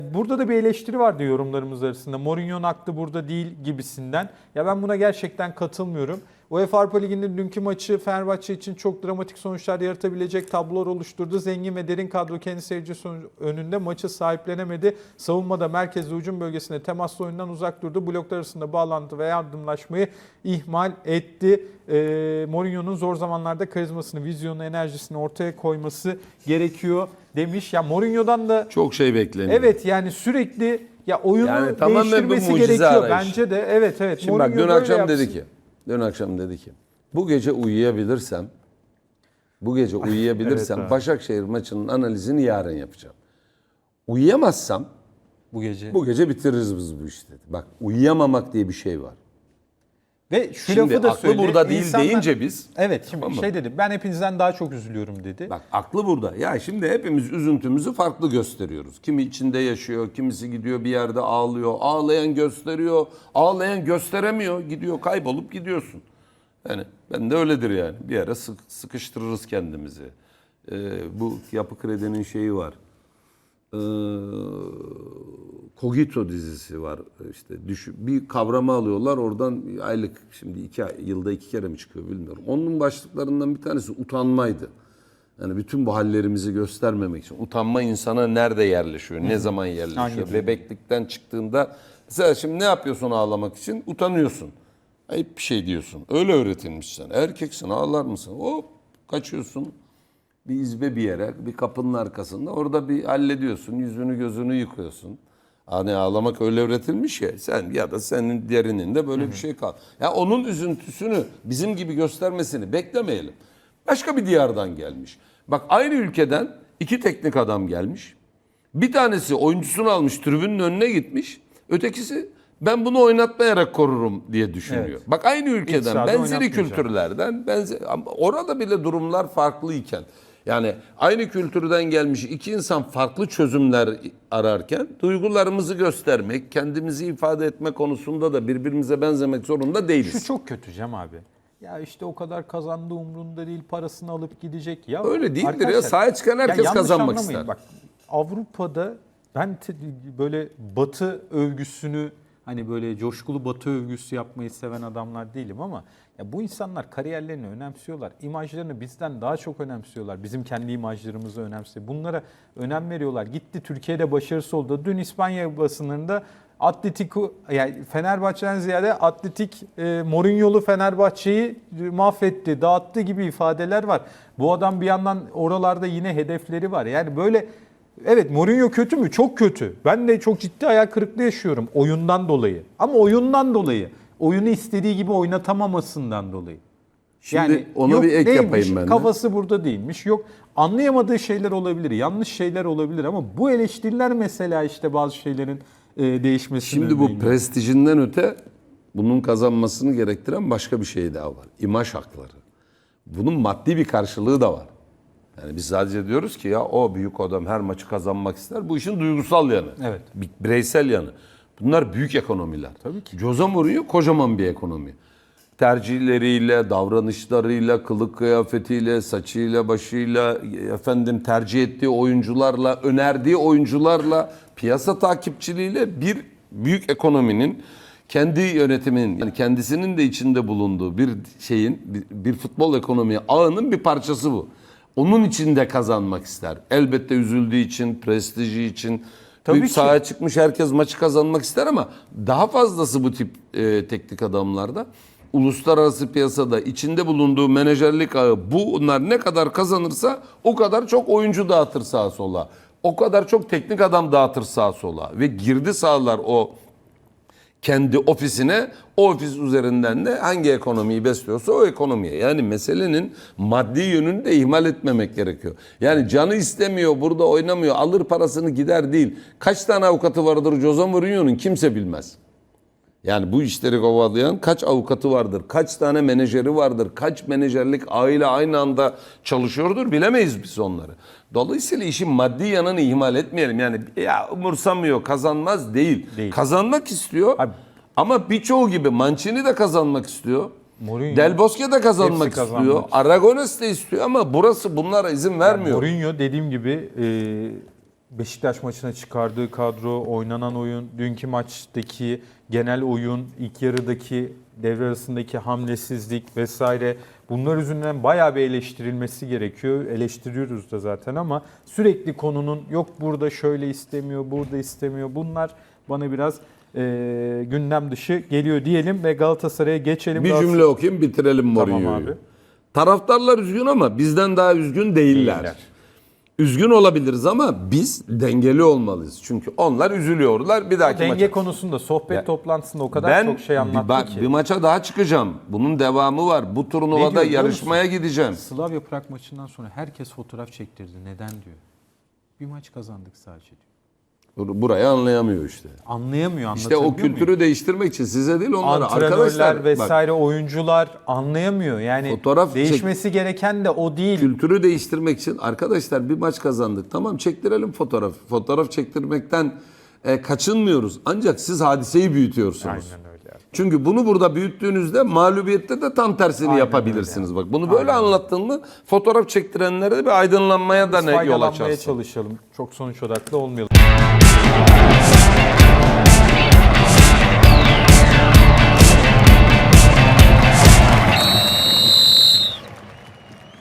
Burada da bir eleştiri vardı yorumlarımız arasında. Mourinho'nun aklı burada değil gibisinden. Ya ben buna gerçekten katılmıyorum. UEFA Avrupa Ligi'nin dünkü maçı Fenerbahçe için çok dramatik sonuçlar yaratabilecek tablolar oluşturdu. Zengin ve derin kadro kendi seyirci önünde maçı sahiplenemedi. Savunmada merkezde hücum bölgesinde temaslı oyundan uzak durdu. Bloklar arasında bağlantı ve yardımlaşmayı ihmal etti. Ee, Mourinho'nun zor zamanlarda karizmasını, vizyonunu, enerjisini ortaya koyması gerekiyor demiş. Ya Mourinho'dan da Çok şey bekleniyor. Evet yani sürekli ya oyunu Yani değiştirmesi gerekiyor arayışı. bence de. Evet evet. Şimdi bak Mourinho dün böyle akşam yapsın. dedi ki, dün akşam dedi ki, bu gece uyuyabilirsem, bu gece uyuyabilirsem Evet abi. Başakşehir maçının analizini yarın yapacağım. Uyuyamazsam bu gece. bu gece bitiririz biz bu işi dedi. Bak uyuyamamak diye bir şey var. Ve şu Şimdi lafı da aklı söyledi. burada değil insanlar- deyince biz Evet şimdi Tamam mı? şey dedi. Ben hepinizden daha çok üzülüyorum dedi. Bak aklı burada. Ya şimdi hepimiz üzüntümüzü farklı gösteriyoruz. Kimi içinde yaşıyor, kimisi gidiyor bir yerde ağlıyor. Ağlayan gösteriyor, ağlayan gösteremiyor. Gidiyor kaybolup gidiyorsun. Yani ben de öyledir yani. Bir ara sık, sıkıştırırız kendimizi. Ee, bu yapı kredinin şeyi var. Ee, Kogito dizisi var işte düş, bir kavramı alıyorlar oradan aylık şimdi iki yılda iki kere mi çıkıyor bilmiyorum. Onun başlıklarından bir tanesi utanmaydı. Yani bütün bu hallerimizi göstermemek için. Utanma insana nerede yerleşiyor, ne zaman yerleşiyor? Hangi Bebeklikten çıktığında mesela şimdi ne yapıyorsun ağlamak için? Utanıyorsun. Ayıp bir şey diyorsun. Öyle öğretilmiş sana. Erkeksin ağlar mısın? Hop kaçıyorsun bir izbe bir yere, bir kapının arkasında. Orada bir hallediyorsun, yüzünü gözünü yıkıyorsun. Hani ağlamak öyle öğretilmiş ya. Sen ya da senin derininde böyle bir şey kal. Ya onun üzüntüsünü bizim gibi göstermesini beklemeyelim. Başka bir diyardan gelmiş. Bak aynı ülkeden iki teknik adam gelmiş. Bir tanesi oyuncusunu almış, tribünün önüne gitmiş. Ötekisi ben bunu oynatmayarak korurum diye düşünüyor. Evet. Bak aynı ülkeden, benzeri kültürlerden, benzer, orada bile durumlar farklıyken, yani aynı kültürden gelmiş iki insan farklı çözümler ararken duygularımızı göstermek, kendimizi ifade etme konusunda da birbirimize benzemek zorunda değiliz. Şu çok kötü Cem abi. Ya işte o kadar kazandı umrunda değil parasını alıp gidecek. Ya Öyle değildir ya. Sahaya çıkan herkes yanlış kazanmak ister. Bak Avrupa'da ben böyle batı övgüsünü hani böyle coşkulu batı övgüsü yapmayı seven adamlar değilim ama ya bu insanlar kariyerlerini önemsiyorlar. İmajlarını bizden daha çok önemsiyorlar. Bizim kendi imajlarımızı önemsiyor. Bunlara önem veriyorlar. Gitti Türkiye'de başarısı oldu. Dün İspanya basınında Atletico yani Fenerbahçe'den ziyade Atletik e, Mourinho'lu Fenerbahçe'yi mahvetti, dağıttı gibi ifadeler var. Bu adam bir yandan oralarda yine hedefleri var. Yani böyle evet Mourinho kötü mü? Çok kötü. Ben de çok ciddi hayal kırıklığı yaşıyorum oyundan dolayı. Ama oyundan dolayı. Oyunu istediği gibi oynatamamasından dolayı. Şimdi ona yok bir ek neymiş, yapayım ben de. Kafası burada değilmiş. Yok anlayamadığı şeyler olabilir, yanlış şeyler olabilir ama bu eleştiriler mesela işte bazı şeylerin e, değişmesini Şimdi bu prestijinden öte bunun kazanmasını gerektiren başka bir şey daha var. İmaj hakları. Bunun maddi bir karşılığı da var. Yani biz sadece diyoruz ki ya o büyük adam her maçı kazanmak ister. Bu işin duygusal yanı. Evet. Bir bireysel yanı. Bunlar büyük ekonomiler. Tabii ki. Jose Mourinho kocaman bir ekonomi. Tercihleriyle, davranışlarıyla, kılık kıyafetiyle, saçıyla, başıyla, efendim tercih ettiği oyuncularla, önerdiği oyuncularla, piyasa takipçiliğiyle bir büyük ekonominin kendi yönetiminin, yani kendisinin de içinde bulunduğu bir şeyin, bir, bir futbol ekonomi ağının bir parçası bu. Onun içinde kazanmak ister. Elbette üzüldüğü için, prestiji için, Tabii Tabii ki. sahaya çıkmış herkes maçı kazanmak ister ama daha fazlası bu tip e, teknik adamlarda uluslararası piyasada içinde bulunduğu menajerlik ağı bunlar ne kadar kazanırsa o kadar çok oyuncu dağıtır sağa sola. O kadar çok teknik adam dağıtır sağa sola ve girdi sağlar o kendi ofisine o ofis üzerinden de hangi ekonomiyi besliyorsa o ekonomiye. Yani meselenin maddi yönünü de ihmal etmemek gerekiyor. Yani canı istemiyor burada oynamıyor alır parasını gider değil. Kaç tane avukatı vardır Jose Mourinho'nun kimse bilmez. Yani bu işleri kovalayan kaç avukatı vardır, kaç tane menajeri vardır, kaç menajerlik aile aynı anda çalışıyordur bilemeyiz biz onları. Dolayısıyla işin maddi yanını ihmal etmeyelim. Yani ya umursamıyor, kazanmaz değil. Değil. Kazanmak istiyor Abi- ama birçoğu gibi Mancini de kazanmak istiyor. Mourinho- Del Bosque de kazanmak istiyor. kazanmak. Aragones de istiyor ama burası bunlara izin vermiyor. Mourinho dediğim gibi e, Beşiktaş maçına çıkardığı kadro, oynanan oyun, dünkü maçtaki genel oyun, ilk yarıdaki devre arasındaki hamlesizlik vesaire bunlar yüzünden bayağı bir eleştirilmesi gerekiyor. Eleştiriyoruz da zaten ama sürekli konunun yok burada şöyle istemiyor, burada istemiyor. Bunlar bana biraz e, gündem dışı geliyor diyelim ve Galatasaray'a geçelim. Bir Galatasaray- cümle okuyayım bitirelim Tamam Mourinho'yu. abi. Taraftarlar üzgün ama bizden daha üzgün değiller. Değiller. Üzgün olabiliriz ama biz dengeli olmalıyız. Çünkü onlar üzülüyorlar. Bir dahaki Denge maça. konusunda sohbet Ya, toplantısında o kadar ben çok şey anlattı bir, bak, ki. bir maça daha çıkacağım. Bunun devamı var. Bu Ne diyor turnuvada biliyor yarışmaya gideceğim. Slavia Prag maçından sonra herkes fotoğraf çektirdi. Neden diyor. Bir maç kazandık sadece diyor. Bur- Burayı anlayamıyor işte. Anlayamıyor, İşte o kültürü muyum? değiştirmek için size değil onlara. Arkadaşlar bak, vesaire oyuncular anlayamıyor. Yani Fotoğraf çek- değişmesi gereken de o değil. kültürü değiştirmek için arkadaşlar bir maç kazandık. Tamam çektirelim fotoğraf. Fotoğraf çektirmekten e, kaçınmıyoruz. Ancak siz hadiseyi büyütüyorsunuz. Aynen öyle. abi. Çünkü bunu burada büyüttüğünüzde mağlubiyette de tam tersini Aynen yapabilirsiniz. Bak bunu böyle anlattın mı fotoğraf çektirenlere de bir aydınlanmaya da ne yol açarsın. çalışalım. Çok sonuç odaklı olmayalım.